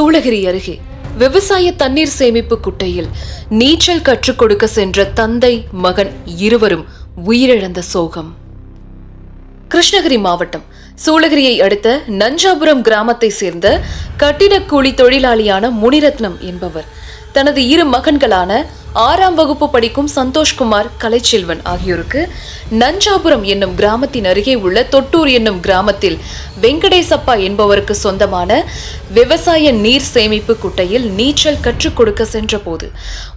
சூளகிரி அருகே விவசாய தண்ணீர் சேமிப்பு குட்டையில் நீச்சல் கற்றுக் கொடுக்க சென்ற தந்தை மகன் இருவரும் உயிரிழந்த சோகம். கிருஷ்ணகிரி மாவட்டம் சூளகிரியை அடுத்த நஞ்சாபுரம் கிராமத்தை சேர்ந்த கட்டிடக்கூலி தொழிலாளியான முனிரத்னம் என்பவர் தனது இரு மகன்களான ஆறாம் வகுப்பு படிக்கும் சந்தோஷ்குமார் கலைச்செல்வன் ஆகியோருக்கு நஞ்சாபுரம் என்னும் கிராமத்தின் அருகே உள்ள தொட்டூர் என்னும் கிராமத்தில் வெங்கடேசப்பா என்பவருக்கு சொந்தமான விவசாய நீர் சேமிப்பு குட்டையில் நீச்சல் கற்றுக் கொடுக்க சென்றபோது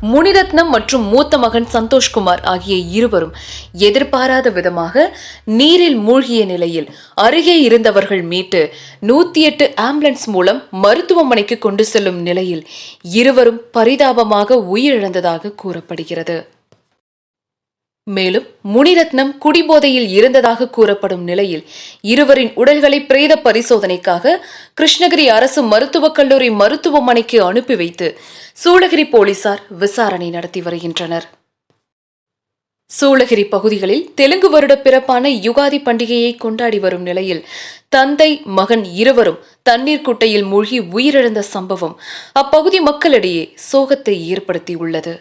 முனிரத்னம் மற்றும் மூத்த மகன் சந்தோஷ்குமார் ஆகிய இருவரும் எதிர்பாராத விதமாக நீரில் மூழ்கிய நிலையில் அருகே இருந்தவர்கள் மீட்டு நூத்தி எட்டு ஆம்புலன்ஸ் மூலம் மருத்துவமனைக்கு கொண்டு செல்லும் நிலையில் இருவரும் பரிதாபமாக உயிரிழந்ததாக கூறப்படுகிறது. மேலும் முனிரத்னம் குடிபோதையில் இருந்ததாக கூறப்படும் நிலையில் இருவரின் உடல்களை பிரேத பரிசோதனைக்காக கிருஷ்ணகிரி அரசு மருத்துவக் கல்லூரி மருத்துவமனைக்கு அனுப்பி வைத்து சூளகிரி போலீசார் விசாரணை நடத்தி வருகின்றனர். சூளகிரி பகுதிகளில் தெலுங்கு வருட பிறப்பான யுகாதி பண்டிகையை கொண்டாடி வரும் நிலையில் தந்தை மகன் இருவரும் தண்ணீர் குட்டையில் மூழ்கி உயிரிழந்த சம்பவம் அப்பகுதி மக்களிடையே சோகத்தை ஏற்படுத்தியுள்ளது.